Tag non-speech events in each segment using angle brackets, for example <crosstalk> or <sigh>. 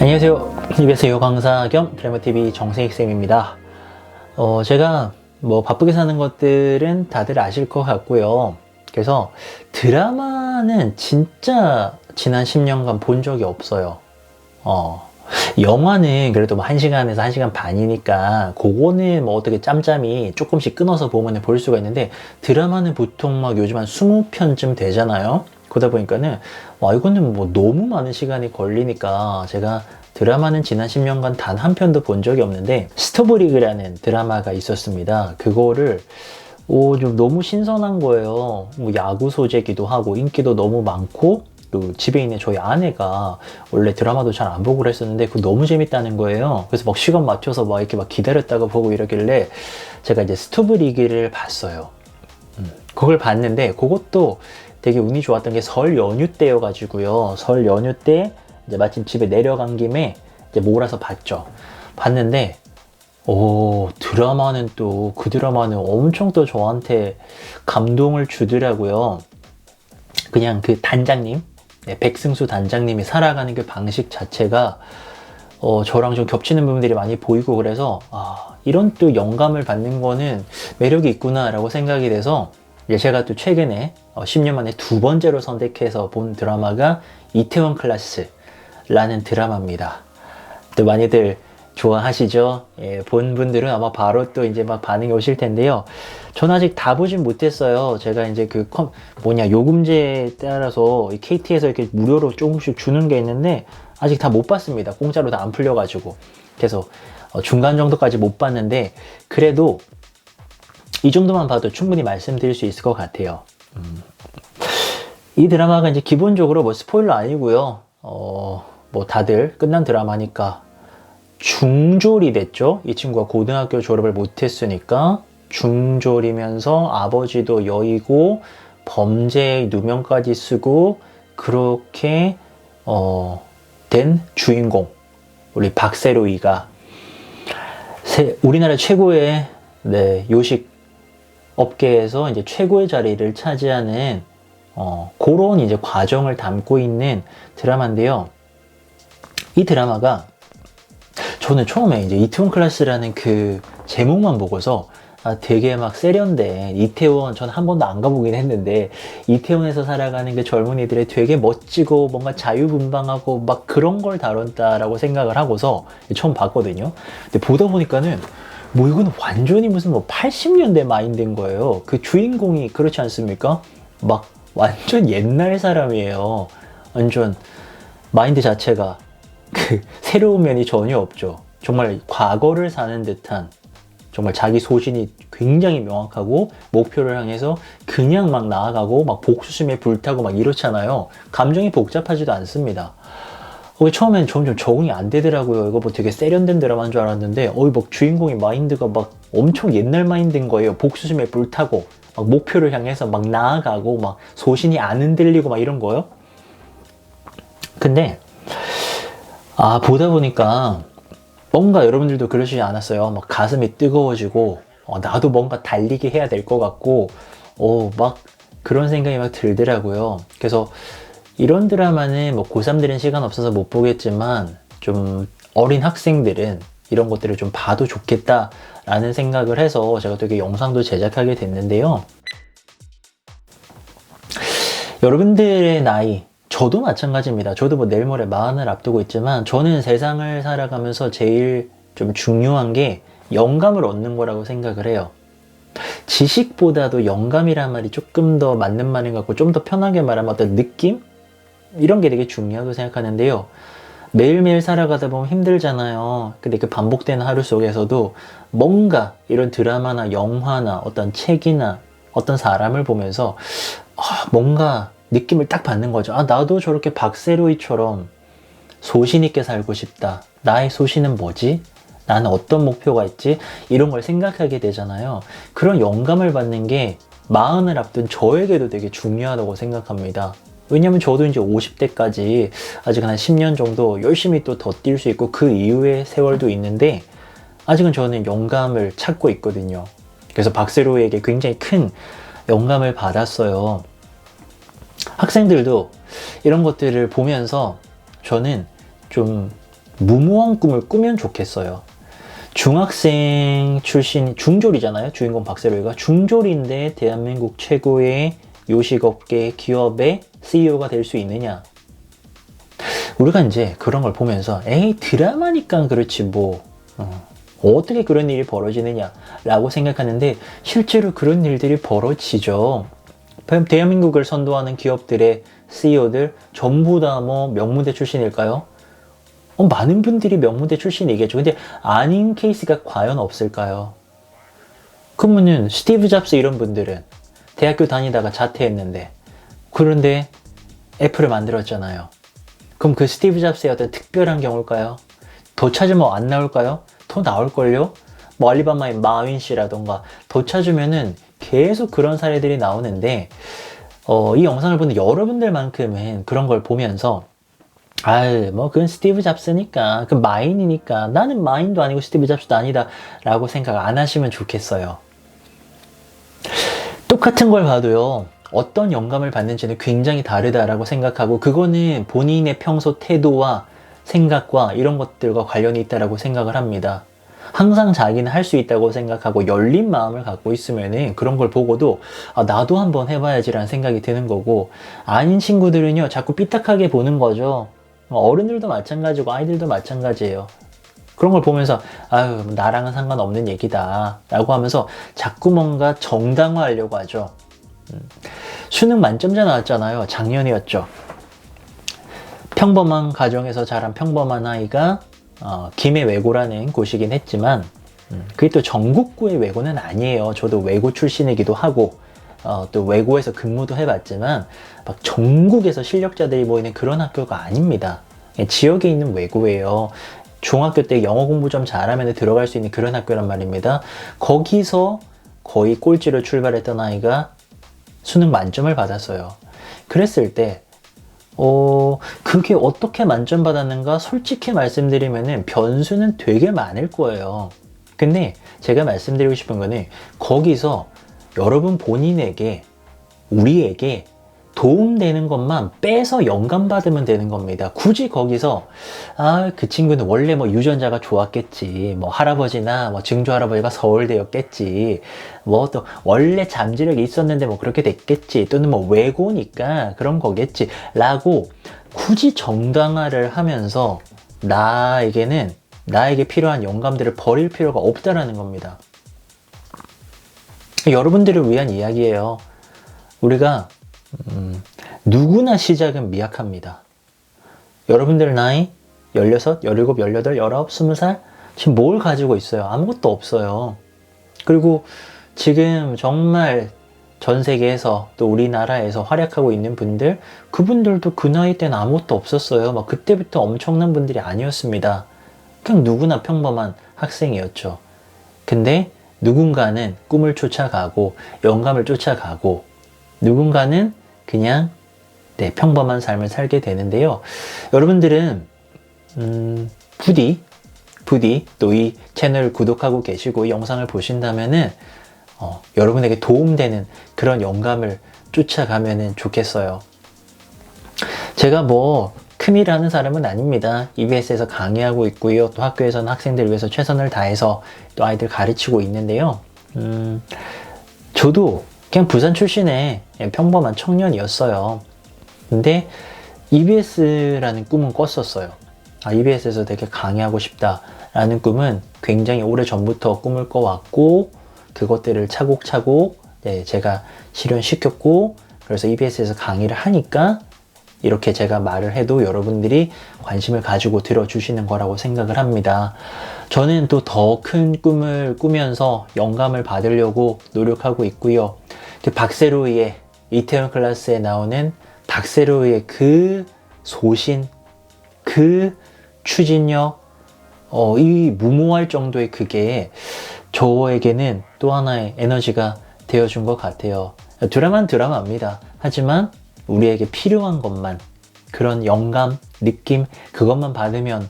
안녕하세요. EBS 요 강사 겸 드라마TV 정세익쌤입니다. 어, 제가 뭐 바쁘게 사는 것들은 다들 아실 것 같고요. 그래서 드라마는 진짜 지난 10년간 본 적이 없어요. 어, 영화는 그래도 뭐 1시간에서 1시간 반이니까 그거는 뭐 어떻게 짬짬이 조금씩 끊어서 보면 볼 수가 있는데 드라마는 보통 막 요즘 한 20편쯤 되잖아요. 그러다 보니까는 와 이거는 뭐 너무 많은 시간이 걸리니까 제가 드라마는 지난 10년간 단 한 편도 본 적이 없는데 스토브리그라는 드라마가 있었습니다. 그거를 오, 좀 너무 신선한 거예요. 뭐 야구 소재기도 하고 인기도 너무 많고 또 집에 있는 저희 아내가 원래 드라마도 잘 안 보고 그랬었는데 그거 너무 재밌다는 거예요. 그래서 막 시간 맞춰서 막 이렇게 막 기다렸다가 보고 이러길래 제가 이제 스토브리그를 봤어요. 음, 그걸 봤는데 그것도 되게 운이 좋았던 게 설 연휴 때여가지고요. 설 연휴 때 이제 마침 집에 내려간 김에 이제 몰아서 봤죠. 봤는데 오 드라마는 또 그 드라마는 엄청 또 저한테 감동을 주더라고요. 그냥 그 단장님, 네, 백승수 단장님이 살아가는 그 방식 자체가 어, 저랑 좀 겹치는 부분들이 많이 보이고 그래서 아, 이런 또 영감을 받는 거는 매력이 있구나라고 생각이 돼서 제가 또 최근에 어, 10년 만에 두 번째로 선택해서 본 드라마가 이태원 클래스라는 드라마입니다. 또 많이들 좋아하시죠? 예, 본 분들은 아마 바로 또 이제 막 반응이 오실 텐데요. 전 아직 다 보진 못했어요. 제가 이제 그 컴, 뭐냐 요금제에 따라서 이 KT에서 이렇게 무료로 조금씩 주는 게 있는데 아직 다 못 봤습니다. 공짜로 다 안 풀려가지고 그래서 어, 중간 정도까지 못 봤는데 그래도 이 정도만 봐도 충분히 말씀드릴 수 있을 것 같아요. 음. 이 드라마가 이제 기본적으로 뭐 스포일러 아니고요. 어, 뭐 다들 끝난 드라마니까 중졸이 됐죠. 이 친구가 고등학교 졸업을 못했으니까 중졸이면서 아버지도 여의고 범죄의 누명까지 쓰고 그렇게 어, 된 주인공 우리 박세로이가 세- 우리나라 최고의 네, 요식 업계에서 이제 최고의 자리를 차지하는 어, 그런 이제 과정을 담고 있는 드라마인데요. 이 드라마가 저는 처음에 이제 이태원 클래스라는 그 제목만 보고서 아, 되게 막 세련된 이태원 전 한 번도 안 가보긴 했는데 이태원에서 살아가는 그 젊은이들의 되게 멋지고 뭔가 자유분방하고 막 그런 걸 다뤘다라고 생각을 하고서 처음 봤거든요. 근데 보다 보니까는 뭐 이거는 완전히 무슨 뭐 80년대 마인드인 거예요. 그 주인공이 그렇지 않습니까? 막 완전 옛날 사람이에요. 완전 마인드 자체가 그 <laughs> 새로운 면이 전혀 없죠. 정말 과거를 사는 듯한 정말 자기 소신이 굉장히 명확하고 목표를 향해서 그냥 막 나아가고 막 복수심에 불타고 막 이렇잖아요. 감정이 복잡하지도 않습니다. 어, 처음엔 점점 적응이 안 되더라고요. 이거 뭐 되게 세련된 드라마인 줄 알았는데, 어이, 막 주인공의 마인드가 막 엄청 옛날 마인드인 거예요. 복수심에 불타고, 막 목표를 향해서 막 나아가고, 막 소신이 안 흔들리고 막 이런 거요. 근데, 아, 보다 보니까 뭔가 여러분들도 그러시지 않았어요. 막 가슴이 뜨거워지고, 어, 나도 뭔가 달리게 해야 될 것 같고, 어, 막 그런 생각이 막 들더라고요. 그래서 이런 드라마는 뭐 고3들은 시간 없어서 못 보겠지만, 좀 어린 학생들은 이런 것들을 좀 봐도 좋겠다라는 생각을 해서 제가 되게 영상도 제작하게 됐는데요. 여러분들의 나이, 저도 마찬가지입니다. 저도 뭐 내일 모레 마흔을 앞두고 있지만 저는 세상을 살아가면서 제일 좀 중요한 게 영감을 얻는 거라고 생각을 해요. 지식보다도 영감이란 말이 조금 더 맞는 말인 것 같고 좀 더 편하게 말하면 어떤 느낌? 이런 게 되게 중요하다고 생각하는데요. 매일매일 살아가다 보면 힘들잖아요. 근데 그 반복되는 하루 속에서도 뭔가 이런 드라마나 영화나 어떤 책이나 어떤 사람을 보면서 아, 뭔가 느낌을 딱 받는 거죠. 아, 나도 저렇게 박세로이처럼 소신 있게 살고 싶다. 나의 소신은 뭐지? 나는 어떤 목표가 있지? 이런 걸 생각하게 되잖아요. 그런 영감을 받는 게 마흔을 앞둔 저에게도 되게 중요하다고 생각합니다. 왜냐면 저도 이제 50대까지 아직 한 10년 정도 열심히 또 더 뛸 수 있고 그 이후의 세월도 있는데 아직은 저는 영감을 찾고 있거든요. 그래서 박세로에게 굉장히 큰 영감을 받았어요. 학생들도 이런 것들을 보면서 저는 좀 무모한 꿈을 꾸면 좋겠어요. 중학생 출신, 중졸이잖아요. 주인공 박세로이가. 중졸인데 대한민국 최고의 요식업계 기업의 CEO가 될 수 있느냐. 우리가 이제 그런 걸 보면서 에이 드라마니까 그렇지 뭐 어, 어떻게 그런 일이 벌어지느냐라고 생각하는데 실제로 그런 일들이 벌어지죠. 대한민국을 선도하는 기업들의 CEO들 전부 다 뭐 명문대 출신일까요? 어, 많은 분들이 명문대 출신이겠죠. 근데 아닌 케이스가 과연 없을까요? 그러면은 스티브 잡스 이런 분들은 대학교 다니다가 자퇴했는데 그런데 애플을 만들었잖아요. 그럼 그 스티브 잡스의 어떤 특별한 경우일까요? 더 찾으면 안 나올까요? 더 나올걸요? 뭐 알리바마의 마윈 씨라던가 더 찾으면은 계속 그런 사례들이 나오는데 어, 이 영상을 보는 여러분들만큼은 그런 걸 보면서 아유, 뭐, 그건 스티브 잡스니까, 그 마인이니까, 나는 마인도 아니고 스티브 잡스도 아니다, 라고 생각 안 하시면 좋겠어요. 똑같은 걸 봐도요, 어떤 영감을 받는지는 굉장히 다르다라고 생각하고, 그거는 본인의 평소 태도와 생각과 이런 것들과 관련이 있다라고 생각을 합니다. 항상 자기는 할 수 있다고 생각하고 열린 마음을 갖고 있으면은 그런 걸 보고도 아, 나도 한번 해봐야지라는 생각이 드는 거고 아닌 친구들은요 자꾸 삐딱하게 보는 거죠. 어른들도 마찬가지고 아이들도 마찬가지예요. 그런 걸 보면서 아유 나랑은 상관없는 얘기다 라고 하면서 자꾸 뭔가 정당화하려고 하죠. 음. 수능 만점자 나왔잖아요. 작년이었죠. 평범한 가정에서 자란 평범한 아이가 어, 김해 외고라는 곳이긴 했지만 음, 그게 또 전국구의 외고는 아니에요. 저도 외고 출신이기도 하고 어, 또 외고에서 근무도 해봤지만 막 전국에서 실력자들이 모이는 그런 학교가 아닙니다. 예, 지역에 있는 외고예요. 중학교 때 영어 공부 좀 잘하면 들어갈 수 있는 그런 학교란 말입니다. 거기서 거의 꼴찌로 출발했던 아이가 수능 만점을 받았어요. 그랬을 때, 어, 그게 어떻게 만점 받았는가 솔직히 말씀드리면은 변수는 되게 많을 거예요. 근데 제가 말씀드리고 싶은 거는 거기서 여러분 본인에게 우리에게 도움되는 것만 빼서 영감받으면 되는 겁니다. 굳이 거기서 아 그 친구는 원래 뭐 유전자가 좋았겠지 뭐 할아버지나 뭐 증조 할아버지가 서울대였겠지 뭐 또 원래 잠재력이 있었는데 뭐 그렇게 됐겠지 또는 뭐 외고니까 그런 거겠지 라고 굳이 정당화를 하면서 나에게는 나에게 필요한 영감들을 버릴 필요가 없다라는 겁니다. 여러분들을 위한 이야기예요. 우리가 음, 누구나 시작은 미약합니다. 여러분들 나이 16, 17, 18, 19, 20살 지금 뭘 가지고 있어요? 아무것도 없어요. 그리고 지금 정말 전 세계에서 또 우리나라에서 활약하고 있는 분들 그분들도 그 나이 때는 아무것도 없었어요. 막 그때부터 엄청난 분들이 아니었습니다. 그냥 누구나 평범한 학생이었죠. 근데 누군가는 꿈을 쫓아가고 영감을 쫓아가고 누군가는 그냥 네, 평범한 삶을 살게 되는데요. 여러분들은 음, 부디 부디 또 이 채널 구독하고 계시고 이 영상을 보신다면은 어, 여러분에게 도움되는 그런 영감을 쫓아가면 좋겠어요. 제가 뭐 하는 사람은 아닙니다. EBS에서 강의하고 있고요. 또 학교에서는 학생들 위해서 최선을 다해서 또 아이들 가르치고 있는데요. 음, 저도 그냥 부산 출신의 평범한 청년이었어요. 근데 EBS라는 꿈은 꿨었어요. 아, EBS에서 되게 강의하고 싶다라는 꿈은 굉장히 오래 전부터 꿈을 꿔왔고, 그것들을 차곡차곡 네, 제가 실현시켰고, 그래서 EBS에서 강의를 하니까 이렇게 제가 말을 해도 여러분들이 관심을 가지고 들어주시는 거라고 생각을 합니다. 저는 또 더 큰 꿈을 꾸면서 영감을 받으려고 노력하고 있고요. 그 박세로이의 이태원 클래스에 나오는 박세로이의 그 소신, 그 추진력, 어, 이 무모할 정도의 그게 저에게는 또 하나의 에너지가 되어준 것 같아요. 드라마는 드라마입니다. 하지만 우리에게 필요한 것만, 그런 영감, 느낌, 그것만 받으면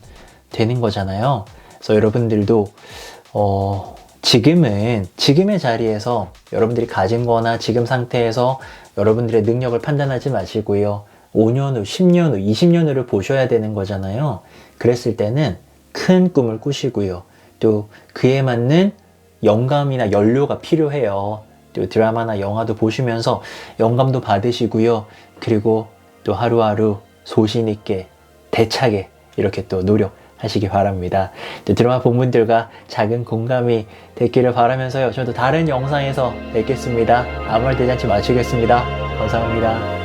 되는 거잖아요. 그래서 여러분들도, 어, 지금은 지금의 자리에서 여러분들이 가진 거나 지금 상태에서 여러분들의 능력을 판단하지 마시고요. 5년 후, 10년 후, 20년 후를 보셔야 되는 거잖아요. 그랬을 때는 큰 꿈을 꾸시고요. 또 그에 맞는 영감이나 연료가 필요해요. 또 드라마나 영화도 보시면서 영감도 받으시고요. 그리고 또 하루하루 소신 있게 대차게 이렇게 또 노력 하시기 바랍니다. 또 드라마 본 분들과 작은 공감이 됐기를 바라면서요. 저도 다른 영상에서 뵙겠습니다. 아무 말 대잔치 마치겠습니다. 감사합니다.